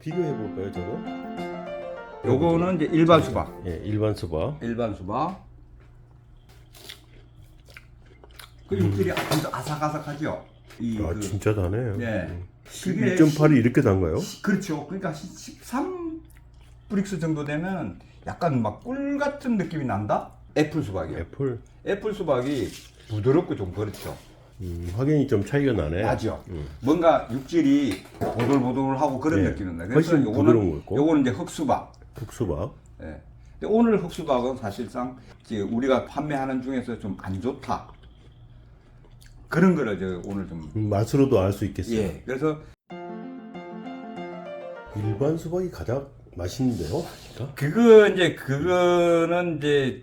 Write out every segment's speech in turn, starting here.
비교해 볼까요, 저거? 요거는 이제 일반 수박. 예, 일반 수박. 일반 수박. 그 육질이 아주 아삭아삭하죠. 이 아, 그, 진짜 다네요. 네. 그게 1.8이 이렇게 단가요? 그렇죠. 그러니까 13 브릭스 정도 되면 약간 막 꿀 같은 느낌이 난다. 애플 수박이요. 애플. 애플 수박이 부드럽고 좀 그렇죠. 음, 확연히 좀 차이가 나네. 나죠. 음. 뭔가 육질이 보들보들하고 그런 네. 느낌이 난다. 훨씬 그래서 부드러운 요거는 거고. 요거는 이제 흑수박. 흑수박. 예. 근데 오늘 흑수박은 사실상 지금 우리가 판매하는 중에서 좀 안 좋다. 그런 거를 저 오늘 좀 음, 맛으로도 알 수 있겠어요. 예. 그래서 일반 수박이 가장 맛있는데요, 그러니까? 그거 이제 그거는 이제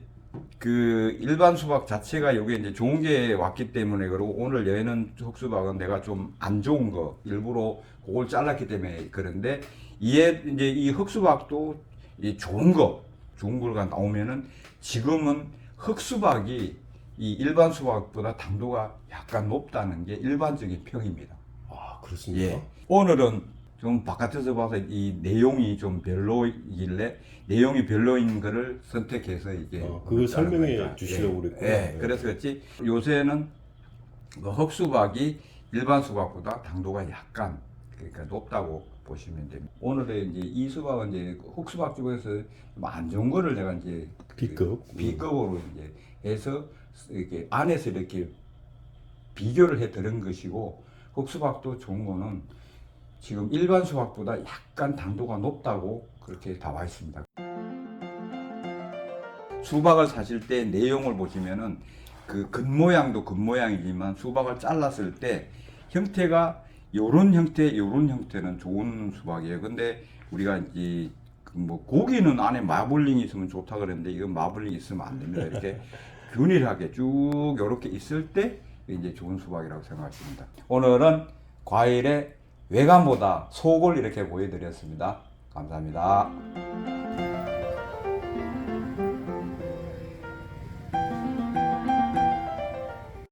그 일반 수박 자체가 여기 이제 좋은 게 왔기 때문에 그러고 오늘 여는 흑수박은 내가 좀 안 좋은 거 일부러 그걸 잘랐기 때문에 그런데 이에 이제 이 흑수박도 이 좋은 거 좋은 거가 나오면은 지금은 흑수박이 이 일반 수박보다 당도가 약간 높다는 게 일반적인 평입니다. 아, 그렇습니까? 예. 오늘은 좀 바깥에서 봐서 이 내용이 좀 별로이길래 내용이 별로인 거를 선택해서 이제 어, 그걸 설명해 거니까. 주시려고 예. 그랬구나. 예. 네. 그래서 그렇지 요새는 그 흑수박이 일반 수박보다 당도가 약간 그러니까 높다고 보시면 됩니다. 오늘의 이제 이 수박은 이제 흑수박 중에서 좀안 좋은 거를 내가 이제 그 B급. B급으로 이제 해서 이렇게 안에서 이렇게 비교를 해 드린 것이고 흑수박도 좋은 거는 지금 일반 수박보다 약간 당도가 높다고 그렇게 나와 있습니다. 수박을 사실 때 내용을 보시면은 그 겉모양도 겉모양이지만 수박을 잘랐을 때 형태가 요런 형태, 요런 형태는 좋은 수박이에요. 근데 우리가 이제 그뭐 고기는 안에 마블링이 있으면 좋다 그랬는데 이건 마블링 있으면 안 됩니다. 이렇게 균일하게 쭉 이렇게 있을 때 이제 좋은 수박이라고 생각하십니다. 오늘은 과일의 외관보다 속을 이렇게 보여드렸습니다. 감사합니다.